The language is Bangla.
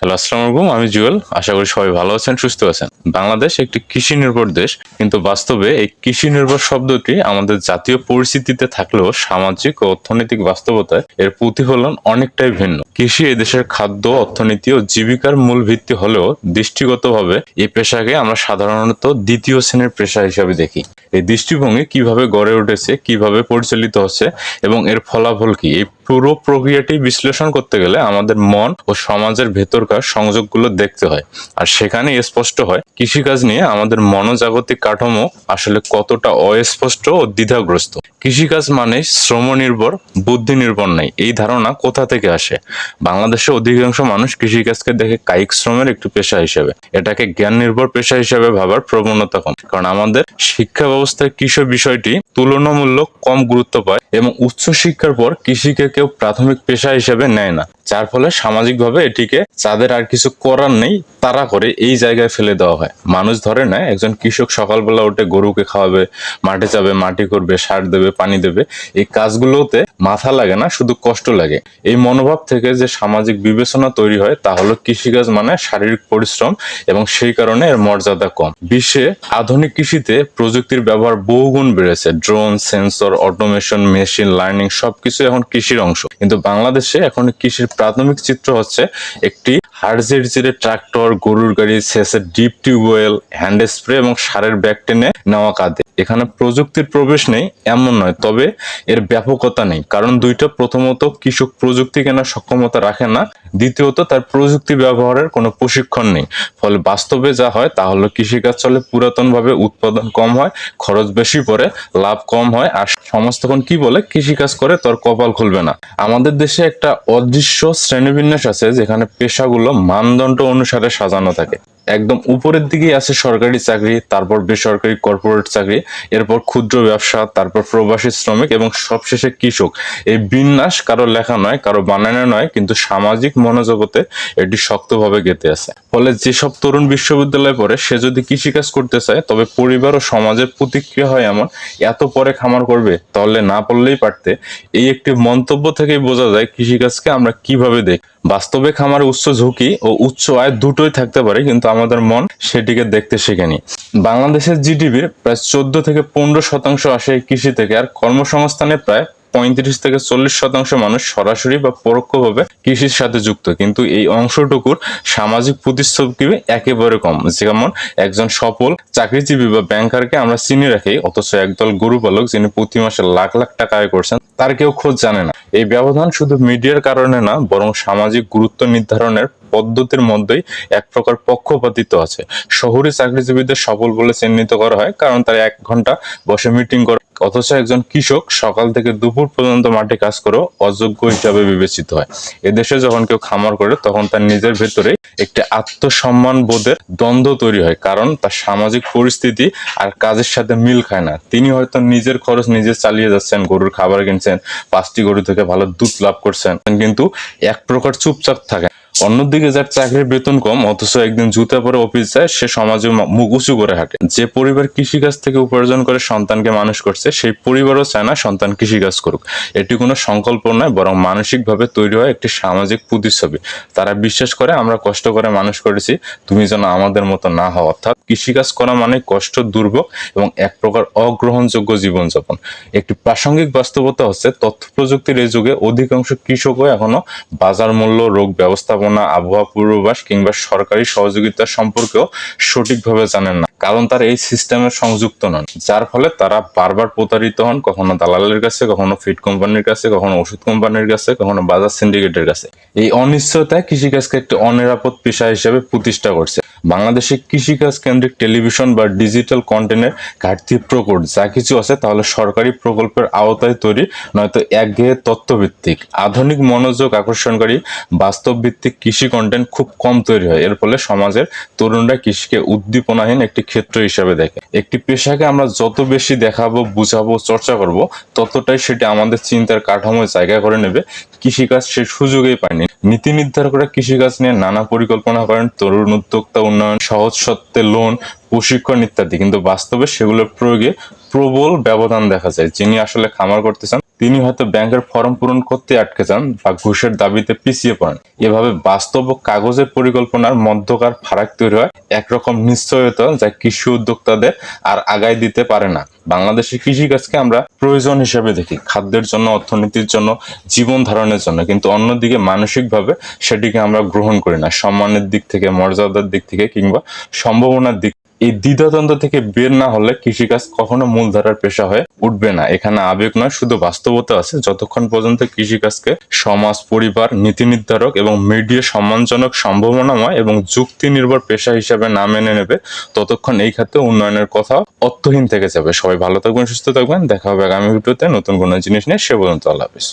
হ্যালো, আসসালামু আলাইকুম, আমি জুয়েল। আশা করি সবাই ভালো আছেন, সুস্থ আছেন। বাংলাদেশ একটি কৃষি নির্ভর দেশ, কিন্তু বাস্তবে এই কৃষি নির্ভর শব্দটি আমাদের জাতীয় পরিস্থিতিতে থাকলেও সামাজিক ও অর্থনৈতিক বাস্তবতায় এর প্রতিফলন অনেকটাই ভিন্ন। কৃষি এই দেশের খাদ্য, অর্থনীতি ও জীবিকার মূল ভিত্তি হলেও দৃষ্টিগতভাবে এই পেশাকে আমরা সাধারণত দ্বিতীয় শ্রেণির পেশা হিসাবে দেখি। এই দৃষ্টিভঙ্গি কীভাবে গড়ে উঠেছে, কীভাবে পরিচালিত হচ্ছে এবং এর ফলাফল কি? এই পুরো প্রক্রিয়াটি বিশ্লেষণ করতে গেলে আমাদের মন ও সমাজের ভেতরকার সংযোগগুলো দেখতে হয়। আর সেখানে স্পষ্ট হয়, কৃষিকাজ নিয়ে আমাদের মনোজাগতিক কাঠামো আসলে কতটা অস্পষ্ট ও দ্বিধাগ্রস্ত। কৃষিকাজ মানে শ্রম নির্ভর বুদ্ধি নির্ভর নাই, এই ধারণা কোথা থেকে আসে? বাংলাদেশে অধিকাংশ মানুষ কৃষিকাজকে দেখে কায়িক শ্রমের একটি পেশা হিসেবে, এটাকে জ্ঞান নির্ভর পেশা হিসেবে ভাবার প্রবণতা কম। কারণ আমাদের শিক্ষা ব্যবস্থায় কৃষি বিষয়টি তুলনামূলক কম গুরুত্ব পায় এবং উচ্চ শিক্ষার পর কৃষিকে কেউ প্রাথমিক পেশা হিসেবে নেয় না। যার ফলে সামাজিকভাবে এটিকে যাদের আর কিছু করার নেই, তারা করে এই জায়গায় ফেলে দেওয়া হয়। মানুষ ধরে না একজন কৃষক সকালবেলা উঠে গরুকে খাওয়াবে, মাঠে যাবে, মাটি করবে, সার দেবে, পানি দেবে। এই কাজগুলোতে মাথা লাগে না, শুধু কষ্ট লাগে। এই মনোভাব থেকে যে সামাজিক বিবেচনা তৈরি হয়, তা হলো কৃষিকাজ মানে শারীরিক পরিশ্রম এবং সেই কারণে এর মর্যাদা কম। বিশ্বে আধুনিক কৃষিতে প্রযুক্তির ব্যবহার বহুগুণ বেড়েছে। Drone, sensor, automation, machine, learning সবকিছু এখন কৃষির অংশ। কিন্তু বাংলাদেশে এখন কৃষির প্রাথমিক চিত্র হচ্ছে একটি হার্জের চিরে ট্রাক্টর, গরুর গাড়ি সেচের ডিপ টিউবওয়েল হ্যান্ড স্প্রে এবং সারের ব্যাগ টেনে নেওয়া কাঁধে। এখানে প্রযুক্তির প্রবেশ নেই, এমন নয়, তবে এর ব্যাপকতা নেই, কারণ দুইটা প্রথমত কৃষক প্রযুক্তি কেনার সক্ষমতা রাখে না, দ্বিতীয়ত তার প্রযুক্তি ব্যবহারের কোনো প্রশিক্ষণ নেই। ফলে বাস্তবে যা হয় তা হলো কৃষিকাজ চলে পুরাতনভাবে উৎপাদন কম হয়, খরচ বেশি পড়ে, লাভ কম হয়, আর তখন কি বলে? কৃষিকাজ করে তোর কপাল খুলবে না। আমাদের দেশে একটা অদৃশ্য শ্রেণীবিন্যাস আছে যেখানে পেশাগুলো মানদণ্ড অনুসারে সাজানো থাকে। একদম উপরের দিকেই আছে সরকারি চাকরি, তারপর বেসরকারি কর্পোরেট চাকরি, এরপর ক্ষুদ্র ব্যবসা, তারপর প্রবাসী শ্রমিক এবং সবশেষে কৃষক। এই বিন্যাস কারও লেখা নয়, কারও বানানো নয়, কিন্তু সামাজিক মনোজগতে এটি শক্তভাবে গেঁথে আছে। ফলে যেসব তরুণ বিশ্ববিদ্যালয়ে পড়ে, সে যদি কৃষিকাজ করতে চায়, তবে পরিবার ও সমাজের প্রতিক্রিয়া হয় এমন, এত পরে খামার করবে, তাহলে না পড়লেই পারতে। এই একটি মন্তব্য থেকেই বোঝা যায় কৃষিকাজকে আমরা কীভাবে দেখি বাস্তবে খামারে উচ্চ ঝুঁকি ও উচ্চ আয় দুটোই থাকতে পারে, কিন্তু আমাদের মন সেটিকে দেখতে শেখেনি। বাংলাদেশের জিডিপির প্রায় চোদ্দ থেকে পনেরো শতাংশ আসে কৃষি থেকে, আর কর্মসংস্থানে প্রায় পঁয়ত্রিশ থেকে চল্লিশ শতাংশ মানুষ সরাসরি বা পরোক্ষভাবে কৃষির সাথে যুক্ত। কিন্তু এই অংশটুকুর সামাজিক প্রতিশ্রুতি একেবারে কম। যেমন একজন সফল চাকরিজীবী বা ব্যাংকারকে আমরা চিনি রাখি, অথচ একদল গরুপালক যিনি প্রতি মাসে লাখ লাখ টাকা আয় করছেন, তার কেউ খোঁজ জানে না। এই ব্যবধান শুধু মিডিয়ার কারণে না, বরং সামাজিক গুরুত্ব নির্ধারণের পদ্ধতির মধ্যেই এক প্রকার পক্ষপাতিত্ব আছে। শহরে চাকরিজীবীদের সফল বলে চিহ্নিত করা হয়, কারণ তারা এক ঘণ্টা বসে মিটিং করে অথচ একজন কৃষক সকাল থেকে দুপুর পর্যন্ত মাঠে কাজ করেও অযোগ্য হিসাবে বিবেচিত হয়। এদেশে যখন কেউ খামার করে, তখন তার নিজের ভেতরে একটি আত্মসম্মান বোধের দ্বন্দ্ব তৈরি হয়, কারণ তার সামাজিক পরিস্থিতি আর কাজের সাথে মিল খায় না। তিনি হয়তো নিজের খরচ নিজে চালিয়ে যাচ্ছেন, গরুর খাবার কিনছেন, পাঁচটি গরু থেকে ভালো দুধ লাভ করছেন, কিন্তু এক প্রকার চুপচাপ থাকে অন্যদিকে যার চাকরির বেতন কম, অথচ একদিন জুতা পরে অফিস যায়, সে সমাজে মুখ উঁচু করে হাঁটে। যে পরিবার কৃষিকাজ থেকে উপার্জন করে সন্তানকে মানুষ করছে, সেই পরিবারও চায় না সন্তান কৃষিকাজ করুক। এটি কোনো সংকল্প নয়, বরং মানসিকভাবে তৈরি হয় একটি সামাজিক প্রতিচ্ছবি। তারা বিশ্বাস করে, আমরা কষ্ট করে মানুষ করেছি, তুমি যেন আমাদের মতো না হও। অর্থাৎ কৃষিকাজ করা মানে কষ্ট দুর্ভোগ এবং এক প্রকার অগ্রহণযোগ্য জীবনযাপন। একটি প্রাসঙ্গিক বাস্তবতা হচ্ছে তথ্য প্রযুক্তির এই যুগে অধিকাংশ কৃষকও এখনও বাজার মূল্য রোগ ব্যবস্থাপনা আবহাওয়া পূর্বাভাস কিংবা সরকারি সহযোগিতা সম্পর্কেও সঠিকভাবে জানেন না। কারণ তারা এই সিস্টেমে সংযুক্ত নন। যার ফলে তারা বারবার প্রতারিত হন কখনো দালালের কাছে, কখনো ফিড কোম্পানির কাছে, কখনো ওষুধ কোম্পানির কাছে, কখনো বাজার সিন্ডিকেটের কাছে। এই অনিশ্চয়তা কৃষিকাজকে একটি অনিরাপদ পেশা হিসেবে প্রতিষ্ঠা করছে। বাংলাদেশে কৃষিকাজ কেন্দ্রিক টেলিভিশন বা ডিজিটাল কন্টেন্টের ঘাটতি প্রকট। যা কিছু আছে তাহলে সরকারি প্রকল্পের আওতায় তৈরি, নয়তো একঘেয়ে তথ্যভিত্তিক। আধুনিক মনোযোগ আকর্ষণকারী বাস্তব ভিত্তিক কৃষি কন্টেন্ট খুব কম তৈরি হয়। এর ফলে সমাজের তরুণরা কৃষিকে উদ্দীপনাহীন একটি ক্ষেত্র হিসাবে দেখে। একটি পেশাকে আমরা যত বেশি দেখাবো, বুঝাবো, চর্চা করব, ততটাই সেটি আমাদের চিন্তার কাঠামোয় জায়গা করে নেবে। কৃষিকাজ সে সুযোগেই পায়নি। নীতি নির্ধারকরা কৃষিকাজ নিয়ে নানা পরিকল্পনা করেন। তরুণ উদ্যোক্তা উন্নয়ন, সহজ সত্ত্বে লোন, প্রশিক্ষণ ইত্যাদি। কিন্তু বাস্তবে সেগুলোর প্রয়োগে প্রবল ব্যবধান দেখা যায়। যিনি আসলে খামার করতে চান তিনি হয়তো ব্যাংকের ফর্ম পূরণ করতে আটকে যান বা ঘুষের দাবিতে পিছিয়ে পড়েন। এভাবে বাস্তব ও কাগজের পরিকল্পনার মধ্যকার ফারাক তৈরি হয়। একরকম নিশ্চয়তা যা কৃষি উদ্যোক্তাদের আর আগায় দিতে পারে না। বাংলাদেশের কৃষিকাজকে আমরা প্রয়োজন হিসেবে দেখি। খাদ্যের জন্য, অর্থনীতির জন্য, জীবন ধারণের জন্য। কিন্তু অন্যদিকে মানসিকভাবে সেটিকে আমরা গ্রহণ করি না। সম্মানের দিক থেকে, মর্যাদার দিক থেকে কিংবা সম্ভাবনার দিক এই দ্বিধাদ্বন্দ্ব থেকে বের না হলে কৃষিকাজ কখনো মূলধারার পেশা হয়ে উঠবে না। এখানে আবেগ নয়, শুধু বাস্তবতা আছে। যতক্ষণ পর্যন্ত কৃষিকাজকে সমাজ, পরিবার, নীতি নির্ধারক এবং মিডিয়া সম্মানজনক সম্ভাবনাময় এবং যুক্তি নির্ভর পেশা হিসেবে না মেনে নেবে, ততক্ষণ এই খাতে উন্নয়নের কথা অর্থহীন থেকে যাবে। সবাই ভালো থাকবেন, সুস্থ থাকবেন। দেখা হবে আগামী ভিডিওতে নতুন কোনো জিনিস নিয়ে। সে পর্যন্ত আল্লাহ হাফিজ।